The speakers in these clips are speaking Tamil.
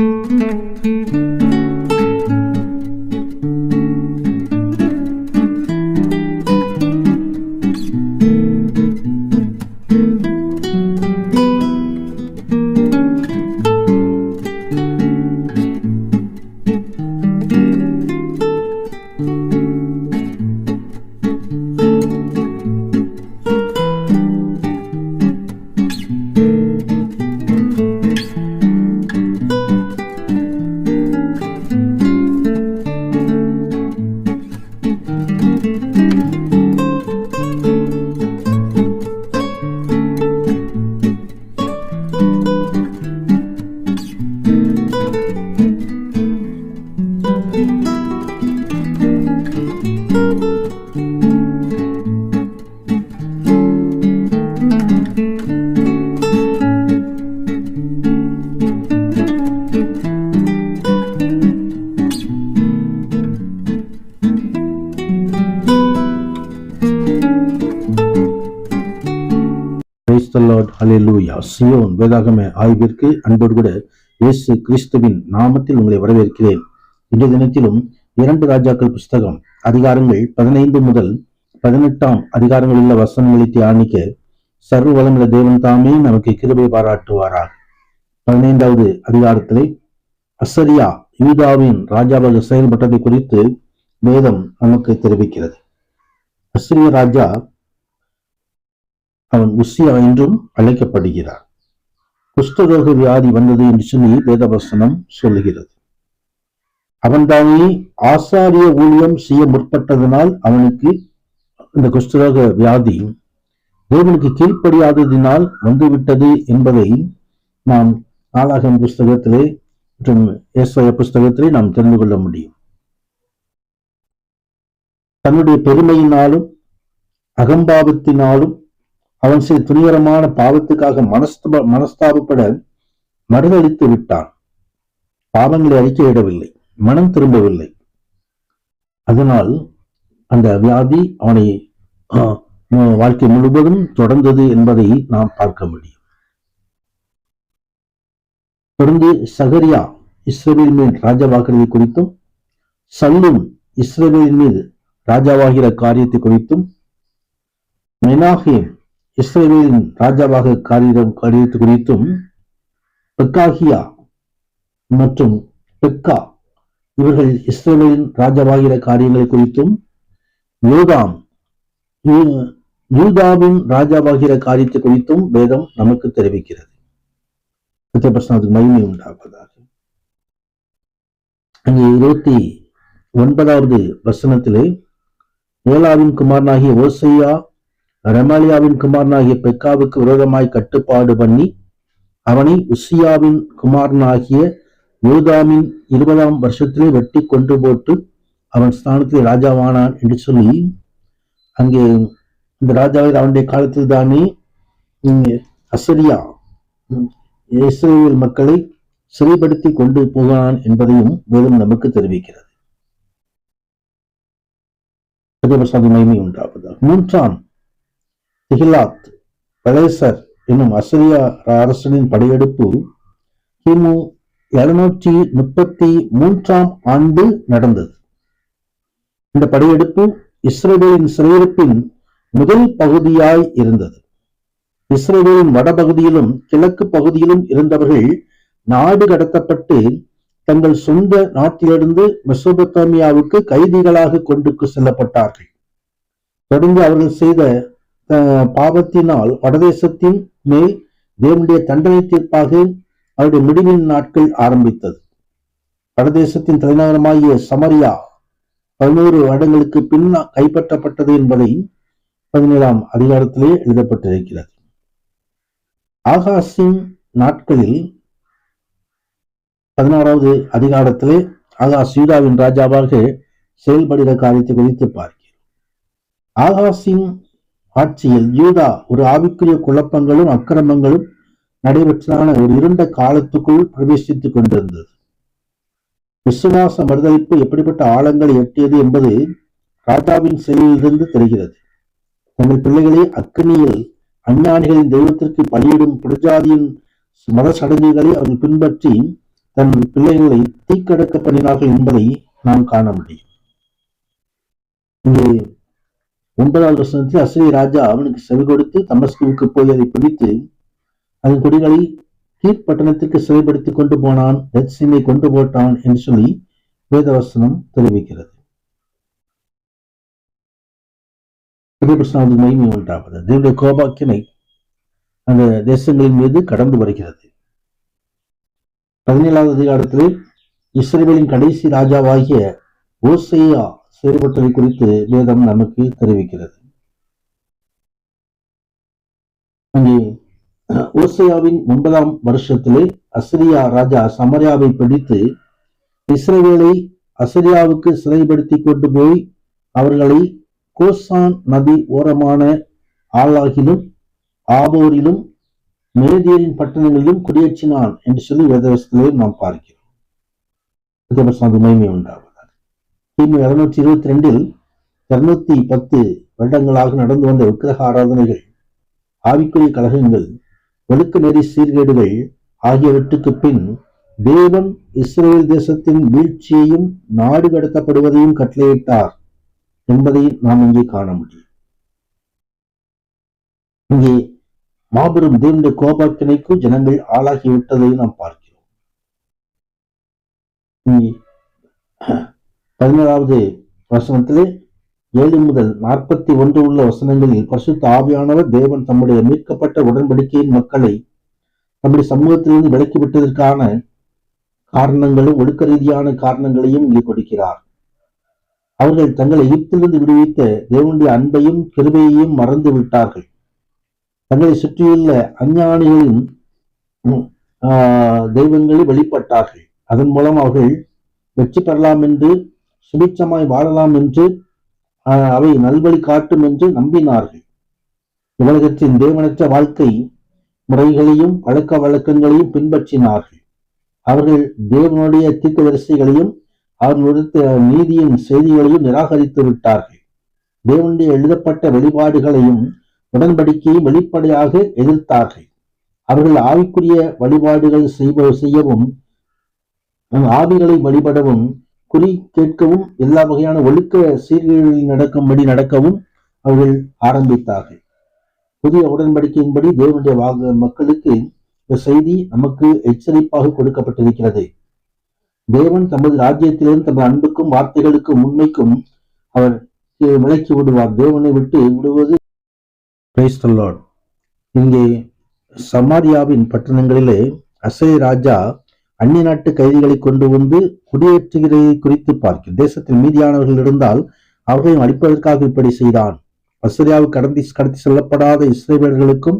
う。Praise சியோன் வேதாகம ஆய்விற்கு அன்போடு கூட இயேசு கிறிஸ்துவின் நாமத்தில் உங்களை வரவேற்கிறேன். இன்றைய தினத்திலும் இரண்டு ராஜாக்கள் புஸ்தகம் அதிகாரங்கள் பதினைந்து முதல் பதினெட்டாம் அதிகாரங்களில் உள்ள வசனங்களை தியானிக்க சர்வ வளமுள்ள தேவன் தாமே நமக்கு கிருபை பாராட்டுவாராக. பதினைந்தாவது அதிகாரத்திலே அசரியா யூதாவின் ராஜாவாக செயல்பட்டதை குறித்து வேதம் நமக்கு தெரிவிக்கிறது. அசிரிய ராஜா அவன் உசியா என்றும் அழைக்கப்படுகிறார் குஷ்டரோக வியாதி வந்தது என்று சொல்லி வேதவசனம் சொல்லுகிறது. அவன்தானே ஆசாரிய ஊழியம் செய்ய முற்பட்டதனால் அவனுக்கு இந்த குஷ்டரோக வியாதி தேவனுக்கு கீழ்ப்படியாததினால் வந்துவிட்டது என்பதை நாம் நாளாகம் புஸ்தகத்திலே மற்றும் ஏசாய புஸ்தகத்திலே நாம் தெரிந்து கொள்ள முடியும். தன்னுடைய பெருமையினாலும் அகம்பாவத்தினாலும் அவன் சில துணிகரமான பாவத்துக்காக மனஸ்த மனஸ்தாபப்பட மறுதளித்து விட்டான். பாவங்களை அறிக்கையிடவில்லை மனம் திரும்பவில்லை. அதனால் அந்த வியாதி அவனை வாழ்க்கை முழுவதும் தொடர்ந்தது என்பதை நாம் பார்க்க முடியும். தொடர்ந்து சகரியா இஸ்ரேலின் மேல் ராஜாவாகிறது குறித்தும் சல்லும் இஸ்ரேலின் மீது ராஜாவாகிற காரியத்தை குறித்தும் மெனாஹேம் இஸ்ரேலின் ராஜாவாக காரியம் காரியத்து குறித்தும் பெக்காகியா மற்றும் பெக்கா இவர்கள் இஸ்ரேலின் ராஜாவாகிற காரியங்களை குறித்தும் யோதாம் யூதாவின் ராஜாவாகிற காரியத்தை குறித்தும் வேதம் நமக்கு தெரிவிக்கிறது. அதுக்கு மகிமை உண்டாவதாக. அங்கே இருபத்தி ஒன்பதாவது வசனத்திலே ஏலாவின் குமாரனாகிய ஓசையா ரெமாலியாவின் குமாரனாகிய பெக்காவுக்கு விரோதமாய் கட்டுப்பாடு பண்ணி அவனை உசியாவின் குமாரனாகிய யோதாமின் இருபதாம் வருஷத்திலே வெட்டி கொண்டு போட்டு அவன் ஸ்தானத்தில் ராஜாவானான் என்று சொல்லி அங்கே இந்த ராஜாவை அவனுடைய காலத்தில் தானே அசரியா இஸ்ரேல் மக்களை சிறைப்படுத்தி கொண்டு போகிறான் என்பதையும் வேதம் நமக்கு தெரிவிக்கிறது. பிரதமர் மகிமை உண்டாவதாக. மூன்றாம் திகிலாத் பலேசர் என்னும் அசிரியா அரசனின் படையெடுப்பு கிமு இருநூற்றி முப்பத்தி மூன்றாம் ஆண்டு நடந்தது. இந்த படையெடுப்பு இஸ்ரேலின் சிறையிருப்பின் முதல் பகுதியாய் இருந்தது. இஸ்ரேலின் வடபகுதியிலும் கிழக்கு பகுதியிலும் இருந்தவர்கள் நாடு கடத்தப்பட்டு தங்கள் சொந்த நாட்டிலிருந்து மெசோபத்தாமியாவுக்கு கைதிகளாக கொண்டு செல்லப்பட்டார்கள். தொடர்ந்து அவர்கள் செய்த பாவத்தினால் வடதேசத்தின் மேல் தேவனுடைய தண்டனை தீர்ப்பாக அவருடைய முடிவின் நாட்கள் ஆரம்பித்தது. வடதேசத்தின் தலைநகரமாகிய சமரியா பதினோரு வருடங்களுக்கு பின் கைப்பற்றப்பட்டது என்பதை பதினேழாம் அதிகாரத்திலே எழுதப்பட்டிருக்கிறது. ஆகாசின் நாட்களில் பதினாறாவது அதிகாரத்திலே ஆகாஷ் யூதாவின் ராஜாவாக செயல்படுகிற காரியத்தை குறித்து பார்க்கிறோம். ஆகாஷின் ஆட்சியில் யூதா ஒரு ஆவிக்குரிய குழப்பங்களும் அக்கிரமங்களும் நடைபெற்றதான ஒரு இருண்ட காலத்துக்குள் பிரவேசித்துக் கொண்டிருந்தது. விசுவாச மறுதளிப்பு எப்படிப்பட்ட ஆழங்களை எட்டியது என்பது ராஜாவின் செயலிலிருந்து தெரிகிறது. தங்கள் பிள்ளைகளை அக்னியில் அஞ்ஞானிகளின் தெய்வத்திற்கு பலியிடும் புரஜாதியின் மத சடங்குகளை அவர்கள் பின்பற்றி தன் பிள்ளைகளை தீக்கடக்க பண்ணினார்கள் என்பதை நாம் காண முடியும். இங்கே ஒன்பதாவது வசனத்தில் அசரி ராஜா அவனுக்கு செவி கொடுத்து தமஸ்குவுக்கு போய் அதை பிடித்து அதன் கொடிகளை பட்டணத்திற்கு சிறைப்படுத்தி கொண்டு போனான் ரத்சினை கொண்டு போட்டான் என்று சொல்லி வேதவசனம் தெரிவிக்கிறது. மகிமை உண்டாவது தேவனுடைய கோபாக்கினை அந்த தேசங்களின் மீது கடந்து வருகிறது. பதினேழாவது அதிகாரத்தில் இஸ்ரேலின் கடைசி ராஜாவாகிய ஓசையா செயல்பட்டதை குறித்து வேதம் நமக்கு தெரிவிக்கிறது. அங்கே ஓசையாவின் ஒன்பதாம் வருஷத்திலே அசிரியா ராஜா சமரியாவை பிடித்து இஸ்ரேலை அசிரியாவுக்கு சிறைப்படுத்தி கொண்டு போய் அவர்களை கோசான் நதி ஓரமான ஆளாகிலும் ஆபோரிலும் மேதியரின் பட்டணங்களிலும் குடியேற்றினான் என்று சொல்லி வேதவசத்திலே நாம் பார்க்கிறோம். மகிமை உண்டாவதாக கிமு இருநூற்றி இருபத்தி ரெண்டில் இருநூத்தி பத்து வருடங்களாக நடந்து வந்த விக்கிரக ஆராதனைகள் ஆவிக்குரிய கழகங்கள் ஒழுக்க நெறி சீர்கேடுகள் ஆகியவற்றுக்கு பின் தேவன் இஸ்ரேல் தேசத்தின் வீழ்ச்சியையும் நாடு கடத்தப்படுவதையும் கட்டளையிட்டார் என்பதை நாம் இங்கே காண முடியும். இங்கே மாபெரும் தேவனுடைய கோபாக்கினைக்கு ஜனங்கள் ஆளாகிவிட்டதை நாம் பார்க்கிறோம். பதினேழாவது வசனத்திலே ஏழு முதல் நாற்பத்தி ஒன்று உள்ள வசனங்களில் பரிசுத்த ஆவியானவர் தேவன் தம்முடைய மீட்கப்பட்ட உடன்படிக்கையின் மக்களை தம்முடைய சமூகத்திலிருந்து விலக்கிவிட்டதற்கான காரணங்களும் ஒழுக்க ரீதியான காரணங்களையும் இங்கே கொடுக்கிறார். அவர்கள் தங்களை எகிப்திலிருந்து விடுவித்த தேவனுடைய அன்பையும் கிருபையையும் மறந்து விட்டார்கள். தங்களை சுற்றியுள்ள அஞ்ஞானிகளின் தெய்வங்களை வெளிப்பட்டார்கள். அதன் மூலம் அவர்கள் வெற்றி பெறலாம் என்று சுபிச்சமாய் வாழலாம் என்று அவை நல்வழி காட்டும் என்று நம்பினார்கள். உலகத்தின் தேவனற்ற வாழ்க்கை முறைகளையும் பழக்க வழக்கங்களையும் பின்பற்றினார்கள். அவர்கள் தேவனுடைய தீர்க்க வரிசைகளையும் அவர்களுடைய நீதியின் செய்திகளையும் நிராகரித்து விட்டார்கள். தேவனுடைய எழுதப்பட்ட வழிபாடுகளையும் உடன்படிக்கையும் வெளிப்படையாக எதிர்த்தார்கள். அவர்கள் ஆவிக்குரிய வழிபாடுகள் செய்வ செய்யவும் ஆவிகளை வழிபடவும் குறி கேட்கவும் எல்லா வகையான ஒழுக்க சீர்கேடுகளில் நடக்கும்படி நடக்கவும் அவர்கள் ஆரம்பித்தார்கள். புதிய உடன்படிக்கையின்படி தேவனுடைய வாக மக்களுக்கு இந்த செய்தி நமக்கு எச்சரிப்பாக கொடுக்கப்பட்டிருக்கிறது. தேவன் தமது ராஜ்யத்திலிருந்து தமது அன்புக்கும் வார்த்தைகளுக்கும் உண்மைக்கும் அவர் விலக்கி விடுவார். தேவனை விட்டு விடுவது இங்கே சமாரியாவின் பட்டணங்களிலே அசை ராஜா அந்நிய நாட்டு கைதிகளை கொண்டு வந்து குடியேற்றுகிறதை குறித்து பார்க்கும் தேசத்தில் மீதியானவர்கள் இருந்தால் அவர்களையும் அடிப்பதற்காக இப்படி செய்தான். அசரியாவு கடத்தி கடத்தி செல்லப்படாத இஸ்ரேவேலர்களுக்கும்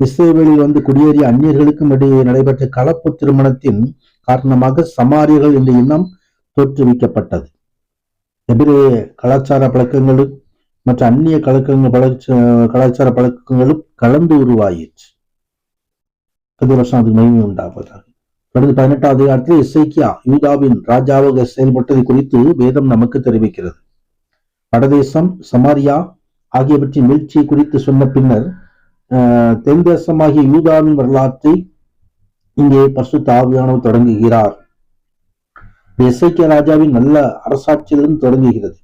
இஸ்ரேவேலில் வந்து குடியேறிய அந்நியர்களுக்கும் இடையே நடைபெற்ற கலப்பு திருமணத்தின் காரணமாக சமாரியர்கள் என்ற இனம் தோற்றுவிக்கப்பட்டது எபிரே கலாச்சார பழக்கங்களும் மற்ற அந்நிய கலக்கங்கள் கலாச்சார பழக்கங்களும் கலந்து உருவாயிற்று. பத்து வருஷம் அதுக்கு மகிமை உண்டாவதாக. கடந்த பதினெட்டாவது அதிகாரத்தில் இசைக்கியா யூதாவின் ராஜாவாக செயல்பட்டதை குறித்து வேதம் நமக்கு தெரிவிக்கிறது. வடதேசம் சமாரியா ஆகியவற்றின் வீழ்ச்சியை குறித்து சொன்ன பின்னர் தென் தேசமாகிய யூதாவின் வரலாற்றை இங்கே பசு தாவியானவர் தொடங்குகிறார். இசைக்கிய ராஜாவின் நல்ல அரசாட்சியிலிருந்து தொடங்குகிறது.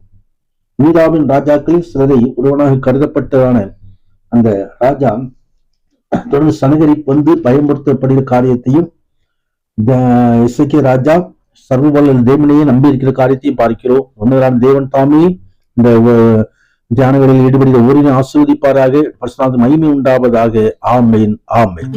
யூதாவின் ராஜாக்களில் சிலரை ஒருவனாக கருதப்பட்டதான அந்த ராஜா தொடர்ந்து சனகரி வந்து பயன்படுத்தப்படுகிற காரியத்தையும் இசைக்கிய ராஜா சர்வவல்லல் தேவனையே நம்பி இருக்கிற காரியத்தையும் பார்க்கிறோம். ஒன்னுதான் தேவன் தாமே இந்த தியானங்களில் ஈடுபடுகிற ஊரினை ஆசிர்வதிப்பாராக பரிசுநாத மகிமை உண்டாவதாக. ஆமேன் ஆமேன்.